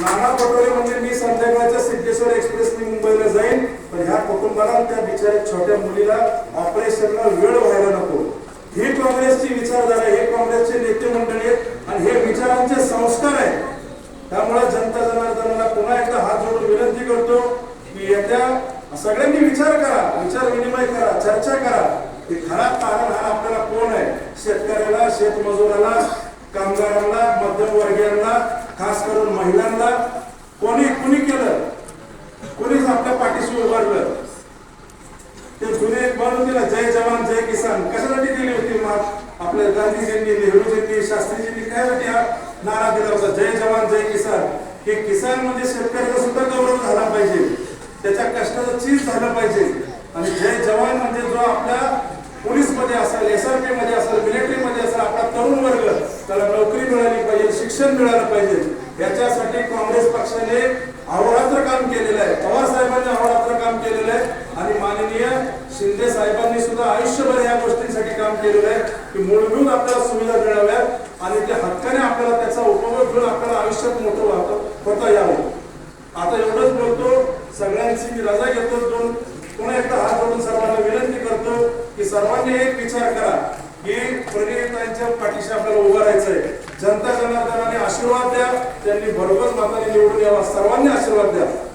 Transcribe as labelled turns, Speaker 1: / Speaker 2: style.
Speaker 1: नाना पटोले म्हणजे मी संध्याकाळच्या सिद्धेश्वर एक्सप्रेसने मुंबईला जाईन. पण ह्या कुटुंबाला त्या बिचाऱ्या छोट्या मुलीला ऑपरेशनला वेळ व्हायला नको. ही काँग्रेसची विचारधारा हे काँग्रेसचे नेते मंडळी आहेत आणि हे विचारांचे संस्कार आहेत. त्यामुळे जनता जनार्दनाला पुन्हा एकदा हात जोडून विनंती करतो की येत्या सगळ्यांनी विचार करा विचार विनिमय करा चर्चा करा. की खरा कारण हा आपल्याला कोण आहे? शेतकऱ्याला शेतमजुराला कामगारांना मध्यमवर्गीयांना खास करून महिलांना कोणी कुणी केलं? कोणीच आपल्या पाठीशी उभारलं? ते जुने एक म्हण जय जवान जय किसान. कशासाठी दिली होती मग आपल्या गांधीजींनी नेहरूजींनी शास्त्रीजींनी काय हा नारा दिला होता? जय जवान जय किसान. हे किसान म्हणजे शेतकऱ्याचा सुद्धा गौरव झाला पाहिजे. त्याच्या कष्टाचं चीज झालं पाहिजे. आणि जय जवान म्हणजे जो आपल्या पोलीसमध्ये असेल एस आर पी मध्ये असेल मिलिटरी मध्ये असेल आपला तरुण वर्ग त्याला नोकरी मिळाली पाहिजे शिक्षण मिळालं पाहिजे. याच्यासाठी काँग्रेस पक्षाने अहोरात्र काम केलेलं आहे. पवार साहेबांनी अहोरात्र काम केलेलं आहे. आणि माननीय शिंदे साहेबांनी सुद्धा आयुष्यभर या गोष्टींसाठी काम केलेलं आहे की मूलभूत आपल्याला सुविधा मिळाव्यात आणि त्या हक्काने आपल्याला त्याचा उपभोग घेऊन आपल्याला आयुष्यात मोठं व्हावं- होता यावं. आता एवढंच बोलतो. सगळ्यांची मी रजा घेतो. दोन पुन्हा एकदा हात जोडून सर्वांना विनंती करतो की सर्वांनी एक विचार करा की प्रणितांच्या पाठीशी आपल्याला उभं राहायचं आहे जनता आशीर्वाद द्या. त्यांनी बरोबर मताने निवडून यावा. सर्वांनी आशीर्वाद द्या.